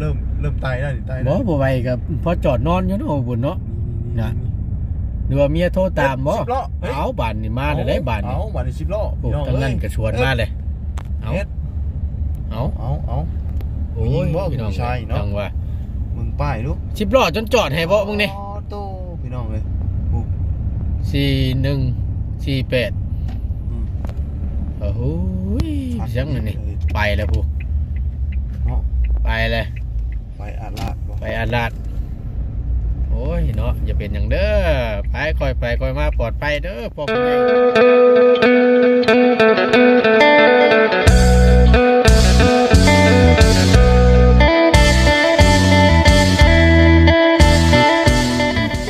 เริ่มเริ่มไตแล้วนี่ไตบ่แล้วบ่ไหวกับพอจอดนอนอยู่เนาะบุญเนาะน่ะหรือว่าเมียโทรตามบ่สิบล้อเฮ้ยเอาบานนี่มาได้ได้บานนี่เอาบานนี่สิบล้อโอ้ทั้งนั้นก็ชวนมาเลย เอาเฮ็ด เอาเอาเอา โอ้ยผู้หญิงบ่พี่น้องผู้ชายเนาะ จังว่ามึงป้ายดูสิบล้อจนจอดให้บ่มึงนี่อ๋อโตพี่น้องเลยโอ้สี่หนึ่งสี่แปดอืมโอ้โหยังอันนี่ไปแล้วผู้เนาะไปเลย ไปอาลาดบ่ไปอาลาดโอ้ยเนาะอย่าเป็นอย่างเด้อไปคอยไปคอยมาปลอดภัยเด้อพ่อผู้ใหญ่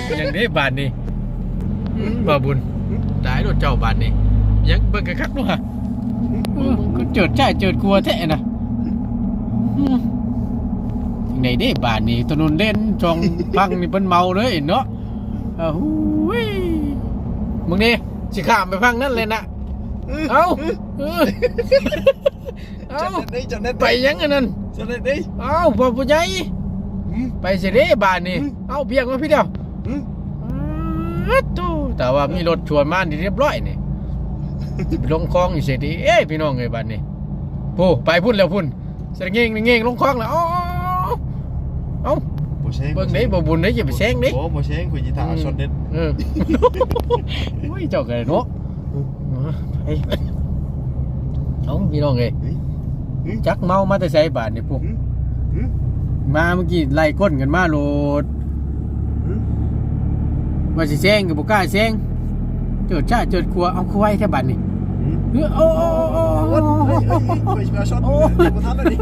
เป็นอย่างนี้บาทนี่บ่บุญตายรถเจ้าบาทนี่ยังเบิ่งกระคักด้วยฮะเออก็เจิดใจเจิดกลัวแท้นะอืม ในเด้บาทนี่ถนนเล่นจองพังนี่เป็นเมาเลยเนาะอ้าวหูยมึงนี่สิข้ามไปพังนั่นเลยนะเอ้าเอ้าจัดได้ไปยังอันนั้นจัดได้ดิเอ้าพ่อผู้ใหญ่ไปสิเด้บาทนี่เอ้าเพียงมาพี่เดียวตู้แต่ว่ามีรถชวนมานี่เรียบร้อยนี่ลงคลองอยู่เสียดีเอ้ยพี่น้องเอ้ยบัดนี้ผู้ไปพุ่นแล้วพุ่นเสร็จเงี้ยงเงี้ยงลงคลองแล้วอ้า เอ้าบ่เชงเบิ่งไหนบ่บุญไหนอย่าไปแซงดิโอ้บ่เชงคุยจิตาเอาช็อตเด็ดเออโอ้ยเจ้ากันเนาะไปเอ้าพี่น้องเอ้ยเฮ้ยเฮ้ยจักเมามาแต่ใส่บาทนี่พวกอืมอืมมาเมื่อกี้ไล่ก้นกันมาโหลดอืมว่าสิแซงก็บ่กล้าแซงเจิดจ้าเจิดครัวเอาครัวไว้แท้บัดนี่อืมเออ โอ้โอ้โอ้โอ้โอ้ยเฮ้ยเฮ้ยเฮ้ยไปเอาช็อตบ่ทันแล้วดิ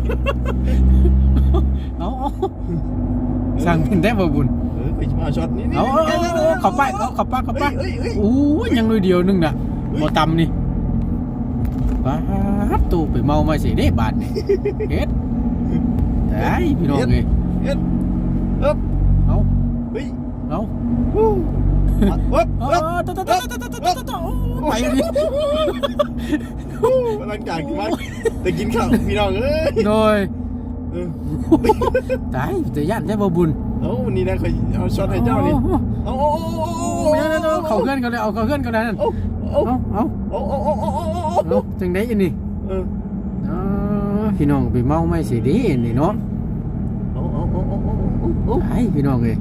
เอาเอาสั่งเป็นได้บ่บุญเออไปเอาช็อตนี่นี่เอาเอาเอาเอาเข้าไปเอาเข้าไปเข้าไปเฮ้ยเฮ้ยโอ้ยยังเลยเดียวนึงน่ะบ่ตำนี่ปาดตู้ไปเมามาสิเด้บาดนี่เฮ็ดได้พี่น้องเอ้ยเฮ็ดเอ๊บเอาเฮ้ยเอา ไปดิหลังจากที่มันแต่กินข้าวพี่น้องเอ้ยโดยตายแต่ย่านได้บ่บุญเอ้านี่นะเขาเอาช็อตให้เจ้านี่เอาโอ้โอ้เขาเพื่อนเขาเลยเอาเขาเพื่อนเขาเลยนั่นเอาเอาเอาเอาเอาเอาจังได้ยินนี่พี่น้องไปเมาไม่สิดีนี่เนาะไอ้พี่น้องเลย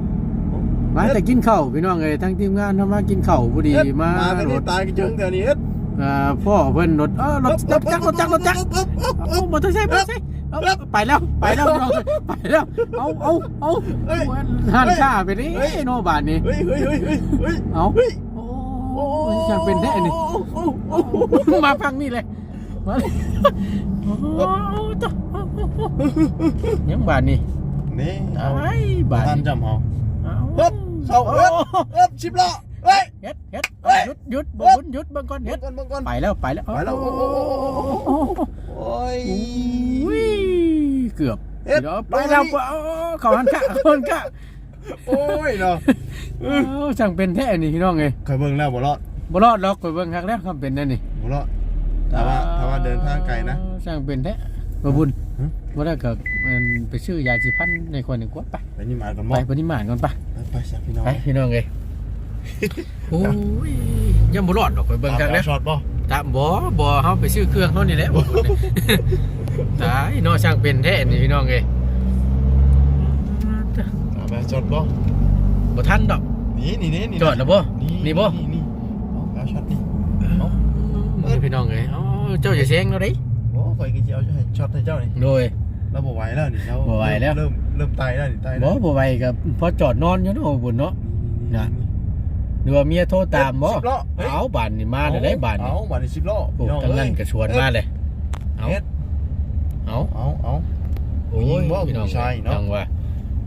มาแต่กินข้าวพี่น้องเอ้ยทั้งทีมงานทำมากินข้าวพอดีมามากันรนี่ถตายกันเจิงแถวนี้เอ็ดอ่าพ่อเพิ่นรถเออรถรถจักรรถจักรรถจักรเอามอเตอร์ไซค์มอเตอร์ไซค์เอาไปแล้วไปแล้วพี่น้องเอ้ยไปแล้วเอาเอาเอาเฮ้ยหันข้าไปนี่โนบานนี่เฮ้ยเฮ้ยเฮ้ยเฮ้ยเฮ้ยเอาเฮ้ยโอ้ยยังเป็นแท้นี่โอ้โอ้มาฟังนี่เลยมาเลยโอ้จ้ะยังบานนี่นี่เอาไอ้บาน ท่านนี่จำเอา เอาเฮ้ยเข้าเฮ้ยเฮ้ยชิบล้อเฮ้ยเฮ็ดเฮ็ดเฮ้ยหยุดหยุดบ่บุญหยุดเบิ่งก่อนเฮ็เฮ็ดดก่อนเบิ่งก่อนไปแล้วไปแล้วไปแล้วโอ้โอ้โอ้โอ้โอ้โอ้ยอุ้ยเกือบเฮ็ดเดี๋ยวไปแล้วไปเอาเขาหันข้าเขาหันข้าโอ้ยเนาะเออสั่งเป็นแท้นี่พี่น้องเอ้ยเคยเบิ่งแล้วบ่รอดบ่รอดหรอกไปเบิ่งครั้งแรกคำเป็นนั่นนี่บ่รอดถ้าว่าถ้าว่าเดินทางไกลนะสั่งเป็นแท้ บ่บุญฮะบ่ได้ก็มันไปซื้อยาสีฟันในคนหนึงกว่าไปไปนี่มากันไปบ่ปฏิมานก่อนไป ไปไปสักพี่น้องไปพี่น้องเอ้ยโอ้ยยังบ่รอดดอกไปเบิ่งครั้งแรกช็อตบ่ตามบ่บ่เฮาไปซื้อเครื่องเฮานี่แหละบ่บุญนี่ตายเนาะช่างเป็นแท้นี่พี่น้องเอ้ยไปช็อตบ่บ่ทันดอก นี่นี่นี่นี่จอดแล้วบ่นี่บ่ นี่นี่เอาเอาช็อตนี่นี่พี่น้องเอ้ยอ๋อเจ้าอย่าเสียงเราดิโอ้ ข่อยก็สิเอาช็อตให้เจ้านี่โดย เราบ่ไหวแล้วนี่เราบ่ไหวแล้ว เริ่มเริ่มไตแล้วนี่ไตแล้บ่วบ่ไหวกับพอจอดนอนอยู่เนาะบุญเนาะ น่ะ หรือว่าเมียโทรตามบ่สิบล้อฮ้ยเอาบานนี่มาได้ได้บานนี่เอาบานนี่สิบล้อโอ้ทั้งนั้นก็ชวนมาเลย เอาเฮ็ด เอาเอาเอา โอ้ยผู้หญิงบ่พี่น้องผู้ชายเนาะ จังว่า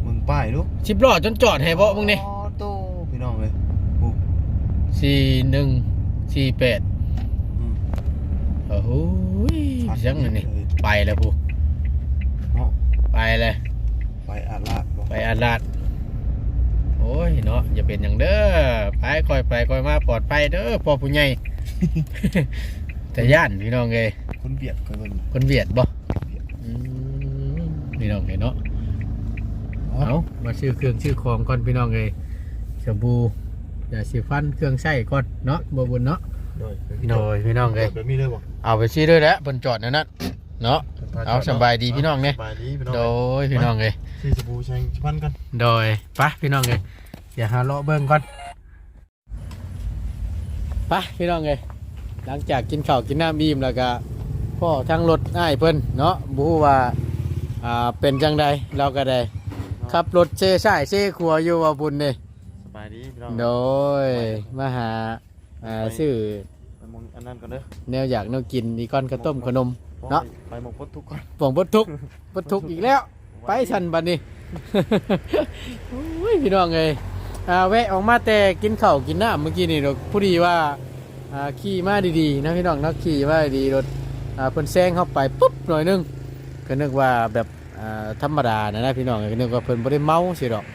มึงป้ายดูสิบล้อจนจอดให้บ่มึงนี่อ๋อโตพี่น้องเลยโอ้สี่หนึ่งสี่แปดอืม โอ้โหยังอันนี่ไปแล้วผู้เนาะไปเลย ไปอาลาดบ่ไปอาลาดโอ้ยเนาะอย่าเป็นอย่างเด้อไปคอยไปคอยมาปลอดภัยเด้อพ่อผู้ใหญ่ แต่ย่านพี่น้องเอ้ยคนเบียดคนเบิ่งคนเวียดบ่เบียดอืมพี่น้องเอ้ยเนาะเอามาชื่อเครื่องชื่อของก่อนพี่น้องเลยสบู่ยาสีฟันเครื่องใช้ก่อนเนาะบ่บุญเนาะ โดยโดยพี่น้องเลยแบบนี้เลยบ่เอาไปชี้ด้วยแหล้วเพิ่นจอดนั่นน่ะเนาะเอาสบายดีพี่น้องเนี่ยสบายดีพี่น้องโดยพี่น้องเลยที่สบู่แชงพันกันโดยไปะพี่น้องเลยอย่าหาเลาะเบิ่งก่อนไปะพี่น้องเลยหลังจากกินข้าวกินน้ำอิ่มแล้วก็พ่อทั้งรถอ้ายเพิ่นเนาะบฮูว่าอ่าเป็นจังใดเราก็ได้ขับรถเช่ใช่เช่ครัวอยู่ว่าบุญนี่สบายดีพี่น้องโดยมาหา อ่าซื้อไปมองอันนั้นก่อนเด้อแนวอยากแนวกินอีก้อนข้าวต้มขนม เนาะ ไปมองพดทุกคน ป่องบดทุกบดทุกอีกแล้ว ไปชันบัดนี้โอ้ยพี่น้องเอ้ยอ่าแวะออกมาแต่กินข้าวกินน้ำเมื่อกี้นี่เราผู้ดีว่าอ่าขี่มาดีๆนะพี่น้องเนาะขี่มาดีๆรถอ่าเพิ่นแซงเข้าไปปุ๊บหน่อยหนึงก็นึกว่าแบบอ่าธรรมดานะนะพี่น้องก็นึกว่าเพิ่นบ่ได้เมาสิดอก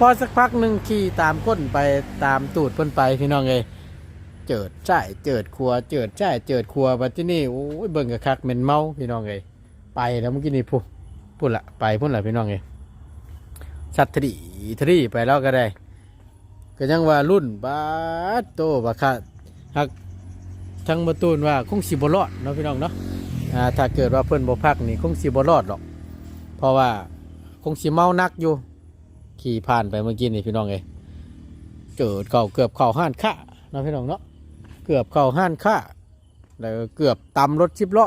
พอสักพักหนึ่งขี่ตามก้นไปตามตูดเพิ่นไปพี่น้องเอ้ยเจิดใช่เจิดครัว เจิดใช่เจิดครัวบัดที่นี่โอ้ยเบิ่งกระคักเหม็นเมาพี่น้องเอ้ยไปแล้วเมื่อกี้นี่พูพูดละไปพูดละพี่น้องเอ้ยสัตว์ทรีทรีไปแล้วก็ได้ ก็ยังว่ารุ่นบาโตบาคาหักทั้งประตูนว่าคงสิบรอดเนาะพี่น้องเนาะถ้าเกิดว่าเพิ่อนบ่พักนี่คงสิบรอดหรอก เพราะว่าคงสิเมานักอยู่ ขี่ผ่านไปเมื่อกี้นี่พี่น้องเอ้ยเกิดเก่าเกือบเข่าห้านค่านะพี่น้องเนาะเกือบเข่าห้านค่าแล้วเกือบตำรถชิบเล้อ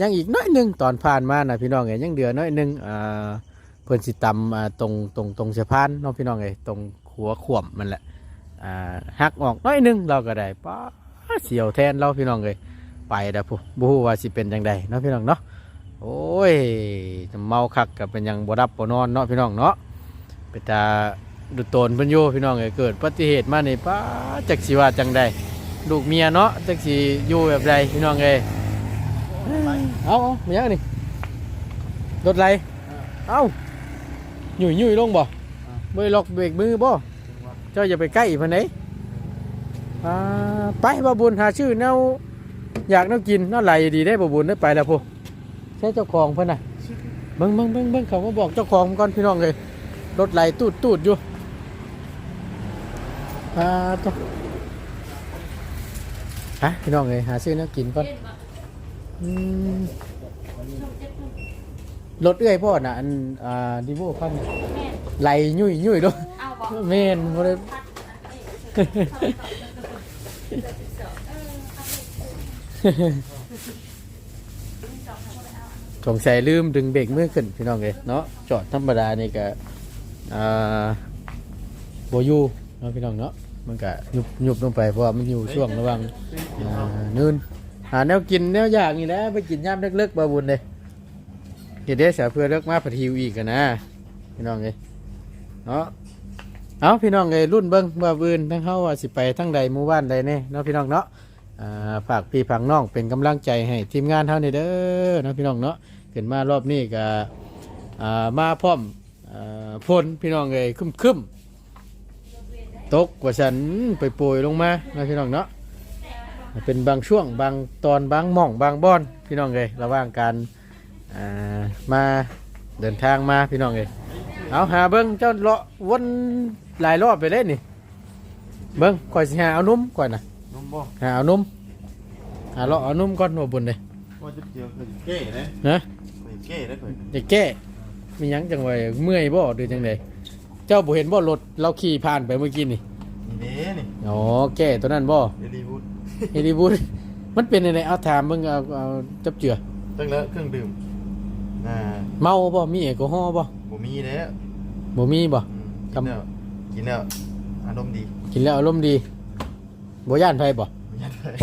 ยังอีกน้อยหนึงตอนผ่านมานะพี่น้องเอ้ยยังเดือน้อยหนึงอ่าเพิ่อนสิตำอ่าตรงตรงตรงสะพานเนาะพี่น้องเอ้ยตรงหัวขวมมันแหละอ่าหักออกน้อยหนึงเราก็ได้ป้าเสียวแทนเราพี่น้องเอ้ยไปแล้วผู้บูว่าสิเป็นจังใดเนาะพี่น้องเนาะโอ้ยเมาคักกับเป็นยังบ่รับบ่นอนเนาะพี่น้องเนาะ ไปตาดูโตนเพิ่นโยพี่น้องเอ้ยเกิดอุบัติเหตุมานี่ป้าจักสิว่าจังใดลูกเมียเนาะจักสิอยู่แบบใดพี่น้องเอ้ยเอาเอามายังนี่รถไรเอาหยุ่ยหยุ่ยลงบ่บ่ล็อกเบรกมือบ่เจ้าอย่าไปใกล้เพิ่นเด้อ่าไปบ่บุญหาชื่อแนวอยากแนวกินแนวไหลดีได้บ่บุญได้ไปแล้วพุใช่เจ้าของเพิ่นน่ะเบิ่งเบิ่งเบิ่งเบิ่งเขามาบอกเจ้าของก่อนพี่น้องเอ้ย รถไหลตูดตูดอยู่อ่าตัวฮะพี่น้องเลยหาซื้อน้ำกินก่อนอืมรถเอื้อยพ่อน่ะอันอ่าดิโวคันน่ะไหลยุ่ยยุ่ยด้วยเอาบอกเมนบ่ได้ สงสัยลืมดึงเบรกมือขึ้นพี่น้องเลยเนาะจอดธรรมดานี่ก็ อ่าโบอยูเนาะพี่น้องเนาะมันก็ยุบยุบลงไปเพราะว่ามันอยู่ช่วงระหว่างอ่านื่นหาแนวกินแนวอยากนี่แหละไปกินย่ามเล็กๆบาบุญเลยเฮ็ดได้เสียเพื่อเลิกมาผัดฮิวอีกกันนะพี่น้องเลยเนาะเอาพี่น้องเลยรุ่นเบิ้งบาบุญทั้งเฮาว่าสิไปทั้งใดหมู่บ้านใดแน่เนาะพี่น้องเนาะอ่าฝากพี่ฝากน้องเป็นกำลังใจให้ทีมงานเฮานี่เด้อเนาะพี่น้องเนาะขึ้นมารอบนี้ก็อ่ามาพร้อม ฝนพี่น้องเลยคึมคึมๆตกกว่าฉันไปโปรยลงมานะพี่น้องเนาะเป็นบางช่วงบางตอนบางหม่องบางบอนพี่น้องเลยระหว่างการอ่ามาเดินทางมาพี่น้องเลยเอาหาเบิ้งเจ้าเลาะวนหลายรอบไปเลยนี่เบิ้งก่อยสิหาเอานุ่มก่อนนะนุ่มบ่หาเอานุ่มหาเลาะเอานุ่มก่อนหัวบุญเลยว่าจะเกี่ยวเคยเก้นะนะเคยเก้ได้เคยจะแก้ มีหยังจังไว้เมื่อยบ่หรือจังไดเจ้าบ่เห็นบ่รถเราขี่ผ่านไปเมื่อกี้นี่นี่เด้นี่อ๋อแก้ตัวนั้นบ่เดลีวูดเฮลิบูดมันเป็นยังไงเอาถามมึงเอาเอาจับเจือ ตั้งแล้วเครื่องดื่มอ่าเมาบ่มีแอลกอฮอล์บ่บ่มีแล้วบ่มีบ่ อืมกินแล้วกินแล้วอารมณ์ดีกินแล้วอารมณ์ดีบ่ย่านไผบ่ไม่ยันเลย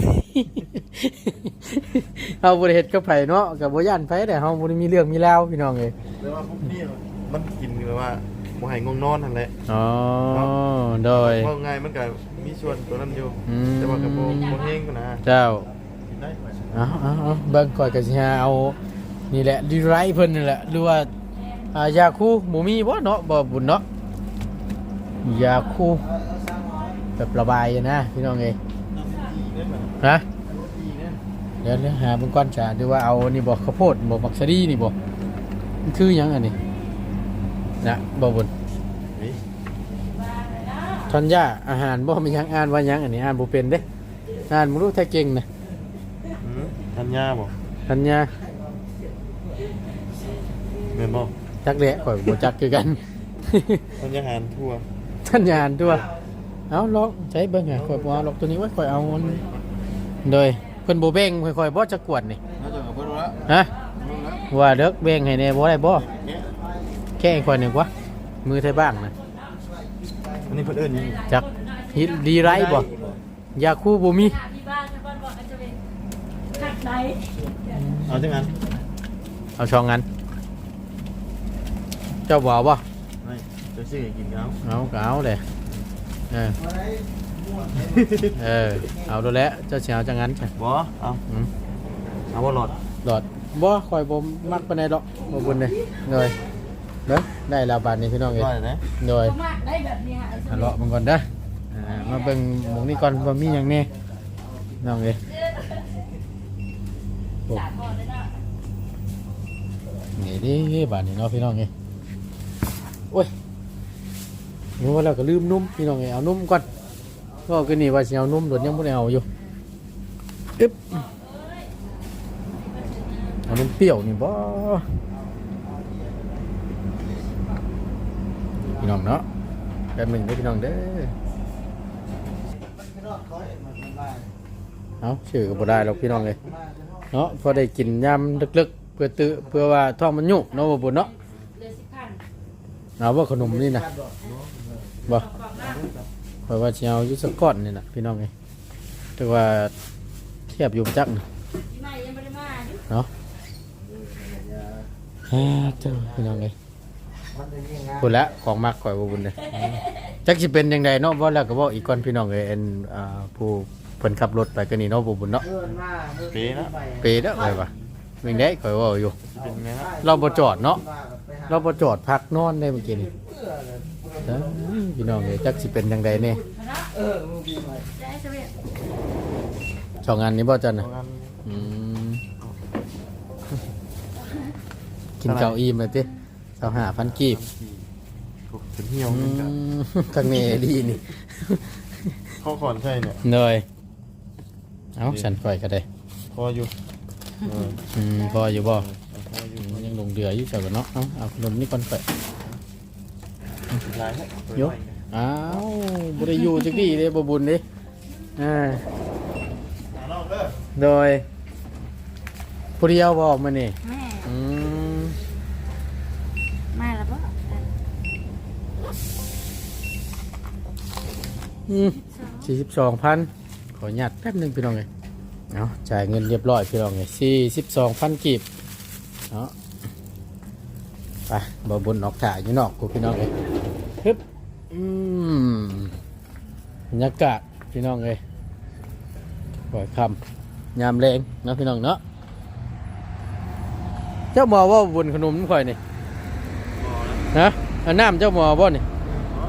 เฮาบ่ได้เฮ็ดกับไผเนาะก็บ่ย่านไผแต่เฮาบ่ได้มีเรื่องมีราวพี่น้องเอ้ยแต่ว่าพวกนี้มันกินแบบว่าบ่ให้ง่วงนอนนั่นแหละอ๋อโดยว่าไงมันก็มีส่วนตัวนั้นอยู่อืมแต่ว่ากับโบโบเฮงก็นะ เจ้ากินได้เอาเอาเอาเบิ่งก่อนก็สิหาเอานี่แหละดีไรเพิ่นนี่แหละหรือว่าอ่ายาคูบ่มีบ่เนาะบ่บุญเนาะยาคูแบบระบายอะนะพี่น้องเอ้ย ฮะเดี๋ยวเดี๋ยวหาเบิ่งก่อนจ้ะหรือว่าเอานี่บ่ข้าวโพดบ่มักสะดีนี่บ่มันคือหยังอันนี้นะบ่บุญนี่ทัญญาอาหารบ่มีหยังอ่านว่าหยังอันนี้อ่านบ่เป็นเด้อ่านบ่รู้แท้เก่งนะอืมทันยาบ่ทัญญาแม่นบ่จักแหละข่อยบ่จักคือกันทันยาหารทั่วทัญญาอ่านตัวเอาลองใช้เบิ่งหาข่อยบ่เอาหรอกตัวนี้ไว้ข่อยเอามัน โดยเพิ่นบ่แบ่งข่อยๆบ่จะกวดนี่น่าจะเบิ่งแล้วฮะเบิ่งแล้วว่าเลิกแบ่งให้แน่บ่ได้บ่แกะแค่ให้ข่อยหนึงวะมือไทยบ้างนะอันนี้เพิ่นเอิ้นหยังจักฮิตดีไรบ่ยาคูบ่มีที่บ้านชาวบ้านบอกอาจจะเป็นขัดไหนเอาจังงั้นเอาช่องงั้นเจ้าบ่เอาบ่ไม่จะซื้อให้กินเขาเอาก็เอาเลยเออ เออ เอาดูแลวเจ้าสิเอาจังงั้นจ้ะบ่เอาอืมเอาบ่หลอดดอดบ่ข่อยบ่มักปานใดดอกบ่บุญเลยเลยเด้อได้แล้วบาดนี้พี่น้องเอ้ร้อยยนะโดยมากได้แบบนี้ฮะเอาเลาะมันก่อนเด้ออ่ามาเบิ่งหมองนี้ก่อนว่ามีหยังแน่น้องเอ้ยโอ้สามก่อนเลยนะนี่ดิบาดนี้เนาะพี่น้องเอ้ยโอ้ยนึกว่าเราก็ลืมนุ่มพี่น้องเอ้ยเอานุ่มก่อน ก็คือนี่ว่าสิเอานุ่มโดดยังบ่ได้เอาอยู่อึ๊บเอานุ่มเปรี้ยวนี่บ่พี่น้องเนาะแป๊บหนึงเด้อพี่น้องเด้อเอาชื่อก็บ่ได้หรอกพี่น้องเอ้ยเนาะพอได้กินยำลึกๆ เพื่อตื้อเพื่อว่าท้องมันยุเนาะบ่บุญเนาะเอสิบพันเอาว่าขนมนี่นะบ่ เพราะว่าสิเอาอยู่สักก้อนนี่นะพี่น้องเอ้ยแต่ว่าเทียบอยู่จักนะที่ไม่ยังไม่ได้มาดิเนาะฮ่าเจ้าพี่น้องเอ้ยพูดแล้วของมักข่อยบ่บุญเลยจักสิเป็นจังไดเนาะบ่แล้วก็บอกอีกก่อนพี่น้องเอ้ยอันอ่าผู้เพิ่นขับรถไปก็นี่เนาะบ่บุญเนาะเป๊ะนะเปเด้อไปว่ะแม่งได้ข่อยเว้าอยู่ เป็นไงนะเราบ่จอดเนาะเราบ่จอดพักนอนได้เมื่อกี้นี่ เอ้ยพี่น้องเอ้ยจักสิเป็นจังไดแน่ได้เสร็จสองอันนี้บ่จันเอาน่ะงั้นอืมกินเกาอีมาติเสาหาพันกีบถูกเป็นเหี่ยวอืเหมือนกันมทางนี้ดีนี่ข้อขอนใช่เนี่ยเนยเอาฉันค่อยก็ได้ พออยู่เอออืมพออยู่บ่พอออืยู่มยังลงเดืออยู่เจ้าก็เนาะเอาเอาขนมนี่ก่อนไปหลา ยฮะยกอ้าวบ่ได้อยู่จักดีเด้บ่บุญเด้อ่าเอานอกเด้อโดยผู้เดียวบ่มื้อนี้แม่อืมมาแล้วปะอืมสี่สิบสองพันขออนุญาตแป๊บหนึงพี่น้องเลยเอาจ่ายเงินเรียบร้อยพี่น้องเลยสี่สิบสองพันกีบเนาะไปบาบุญออกถ่ายอยู่นอกกูพี่น้องเลย ฮึบอืมบรรยากาศพี่น้องเลยปล่อยคำยามแรงเนาะพี่น้องเนาะเจ้าหมอว่าบุญขนมข่อยนี่ฮะอันน้ำเจ้าหมอบ่นี่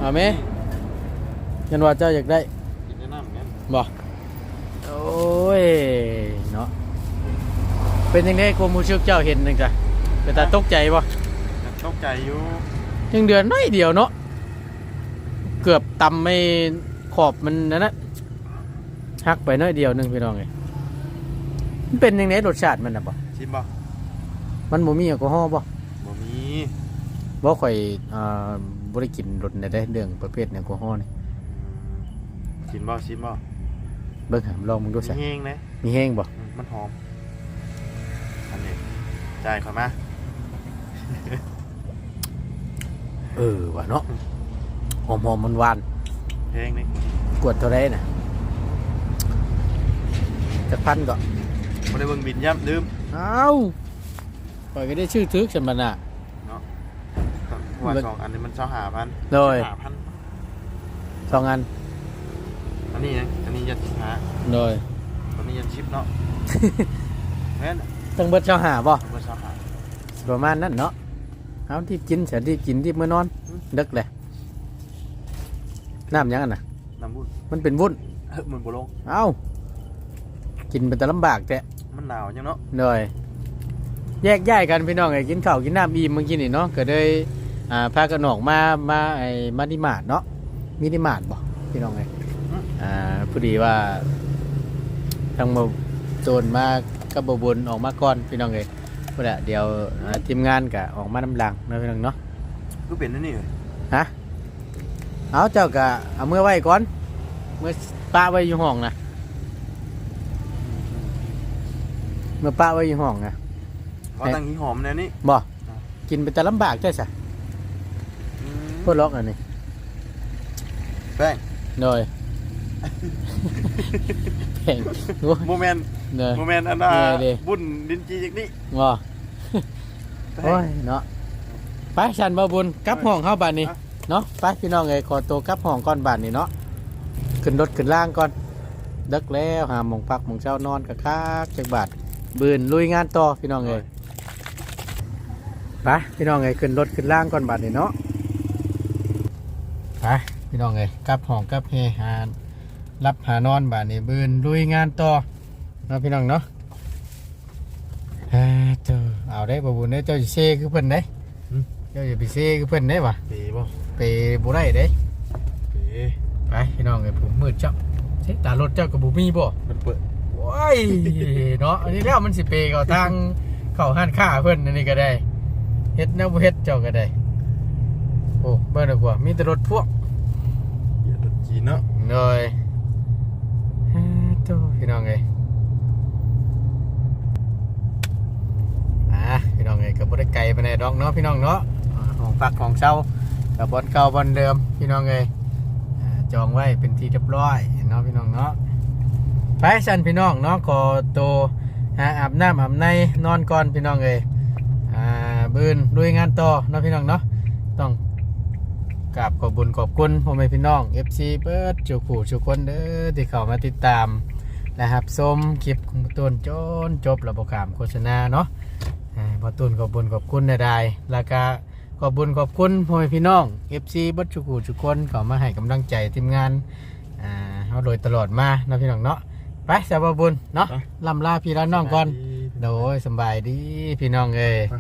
เอาไหมยันว่าเจ้าอยากได้กินแนะนำงั้นบ่โอ้ยเนาะเป็นยังไงความรู้สึกเจ้าเห็นนึงจ้ะเป็นตาตกใจบ่ตกใจอยู่ยังเดือนน้อยเดียวเนาะ เกือบตำไม่ขอบมันนั่นนะหักไปน้อยเดียวหนึงพี่น้องไงมันเป็นยังไงรสชาติมันน่ะบ่ชิมบ่มันบ่มีแอลกอฮอล์บ่บ่มีบ่ค่อยอ่าบ่ได้กินรสได้เรื่องประเภทแอลกอฮอล์นี่ชิมบ่ชิมบ่เบิ่งหาลองมึงดูมีซะแห้งนะมีแห้งบ่อืมมันหอมอันนี้จ่ายเขามาเออว่ะเนาะ หอมๆมันหวานแห้งนี่กวดเท่าไรน่ะจักพันก็บ่ได้เบิ่งบินย่ำลืมเอ้าปล่อยก็ได้ชื่อทึกฉันมันอะว่าสองอันนี้มันเช่าหาพันโดยหาพันสองอัน อันนี้นะอันนี้ยันชิปหาโดยอันนี้ยันชิปเนาะแม่นตั้งเบิดเช้าหาบ่มันเช่าหาประมาณนั้นเนาะเอาที่กินฉันที่กินที่เมื่อนอนดึกเลย น้ำยังอันน่ะ น้ำบุญมันเป็นวุ้นเฮ้ยมันบ่ลง เอ้า กินเป็นแต่ลำบากแต่มันหนาวยังเนาะโดยแยกย้ายกันพี่น้องไอ้กินข้าวกินน้ำอิ่มเมื่อกี้นี่เนาะก็เลยอ่าพากันออกมามาไอ้มาดิมาร์ทเนาะมินิมาร์ทบ่พี่น้องเอ้ยอ่าพอดีว่าทางมาโจนมากับบบุญออกมาก่อนพี่น้องเอ้ยพุ่นแหละเดี๋ยวอ่าทีมงานก็ออกมานำหลังเนาะพี่น้องเนาะก็เป็นนั่นนี่เลยฮะ เอาเจ้าก็เอามือไว้ก่อน เมื่อป้าไว้อยู่ห้องนะเมื่อป้าไว้อยู่ห้องนะเขาตั้งหิ้งหอมแน่นี่บ่กินไปแต่ลำบากใช่สะอืมพวกล็อกอันนี้แป้งโดยแพงโอ้ยโมเมนต์เด้อโมเมนต์อันน่ะเออดิบุญดินจีจากนี่บ่แป้โอ้งยเนาะไปฉันบ่บุญกลับห้องเฮาบัดนี้อะ เนาะไปพี่น้องเอ้ยขอตัวกลับห้องก่อนบัดนี้เนาะขึ้นรถขึ้นล่างก่อนดึกแล้วหาหมองพักหมองเช้านอนกะคักจักบาทบืนลุยงานต่อพี่น้องเอ้ยไปพี่น้องเอ้ยขึ้นรถขึ้นล่างก่อนบัดนี้เนาะไปพี่น้องเอ้ยกลับห้องกลับเฮหารับหานอนบัดนี้บืนลุยงานต่อเนาะพี่น้องเนาะเอ้อเจ้าเอาได้บ่บุญเด้อเจ้าสิเซคือเพิ่นเด้เจ้าอย่าไปเซคือเพิ่นเด้ว่ะปีบ่ ไปบ่ได้เด้ปีไปพี่น้องเอ้ยผมมืดเจ้าเช็ตารถเจ้าก็บ่มีบ่มันเปิดว้ายเนาะอันนี้แล้วมันสิเปเข้าทางเข้าห้านค้าเพิ่นอันนี้ก็ได้เฮ็ดแนวบ่เฮ็ดเจ้าก็ได้โอ้เบิ่งดีกว่ามีแต่รถพวกอย่ารถจีนเนาะหน่อยเอ้อเจ้าพี่น้องเอ้ยอะพี่น้องเอ้ยก็บ่ได้ไกลปานใดดอกเนาะพี่น้องเนาะอ่าของฝากของเช่า กับบอนเก่าบอนเดิมพี่น้องเอ้ยจองไว้เป็นที่เรียบร้อยเนาะพี่น้องเนาะไปสันพี่น้องเนาะขอตัวอาบน้ำอาบในนอนก่อนพี่น้องเอ้ยอ่าบืนลุยงานต่อเนาะพี่น้องเนาะต้องกราบขอบุญขอบคุณพ่อแม่พี่น้อง FC เปิดจุขู่จุกคนเด้อที่เข้ามาติดตามนะครับชมคลิปของต้นจนจบระบบขามโฆษณาเนาะอ่าพอตุนขอบุญขอบคุณใดๆแล้วก็ ขอบบุญขอบคุณพ่อแม่พี่น้อง FC เบิดจุขู่จุกคนเข้ามาให้กำลังใจทีมงานอ่าเขาโดยตลอดมาเนาะพี่น้องเนาะไปสาวบุญเนาะลำลาพี่ลาน้องก่อนโดยสำบายดีพี่น้องเอ้ย ไป